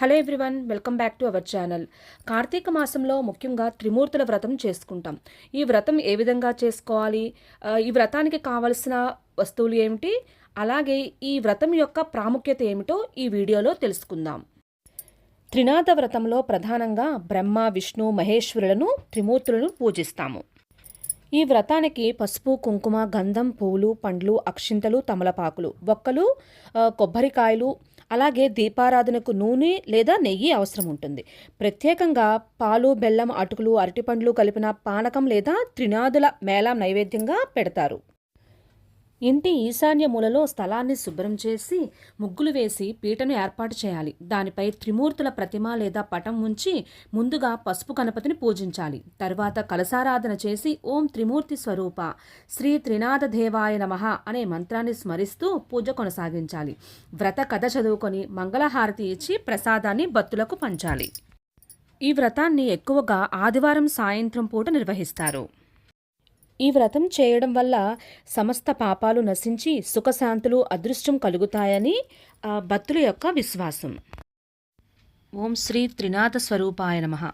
Hello everyone welcome back to our channel. Karthika మాసంలో ముఖ్యంగా త్రిమూర్తుల వ్రతం చేసుకుంటాం. ఈ వ్రతం ఏ విధంగా చేసుకోవాలి? ఈ వ్రతానికి కావలసిన వస్తువులు ఏమిటి? అలాగే ఈ వ్రతం యొక్క ప్రాముఖ్యత ఏమిటో ఈ వీడియోలో తెలుసుకుందాం. త్రినాథ వ్రతంలో ప్రధానంగా బ్రహ్మ విష్ణు మహేశ్వరులను త్రిమూర్తులను పూజిస్తాము. ఈ వ్రతానికి పసుపు కుంకుమ గంధం పువ్వులు పండ్లు అక్షింతలు తమలపాకులు ఒక్కలు కొబ్బరికాయలు అలాగే దీపారాధనకు నూనె లేదా నెయ్యి అవసరం ఉంటుంది. ప్రత్యేకంగా పాలు బెల్లం అటుకులు అరటిపండ్లు కలిపిన పానకం లేదా త్రినాదుల మేళం నైవేద్యంగా పెడతారు. ఇంటి ఈశాన్య మూలలో స్థలాన్ని శుభ్రం చేసి ముగ్గులు వేసి పీటను ఏర్పాటు చేయాలి. దానిపై త్రిమూర్తుల ప్రతిమ లేదా పటం ఉంచి ముందుగా పసుపు గణపతిని పూజించాలి. తర్వాత కలసారాధన చేసి ఓం త్రిమూర్తి స్వరూప శ్రీ త్రినాథ దేవాయ నమః అనే మంత్రాన్ని స్మరిస్తూ పూజ కొనసాగించాలి. వ్రత కథ చదువుకొని మంగళహారతి ఇచ్చి ప్రసాదాన్ని భక్తులకు పంచాలి. ఈ వ్రతాన్ని ఎక్కువగా ఆదివారం సాయంత్రం పూట నిర్వహిస్తారు. ఈ వ్రతం చేయడం వల్ల సమస్త పాపాలు నశించి సుఖశాంతులు అదృష్టం కలుగుతాయని ఆ, భక్తుల యొక్క విశ్వాసం. ఓం శ్రీ త్రినాథ స్వరూపాయ నమః.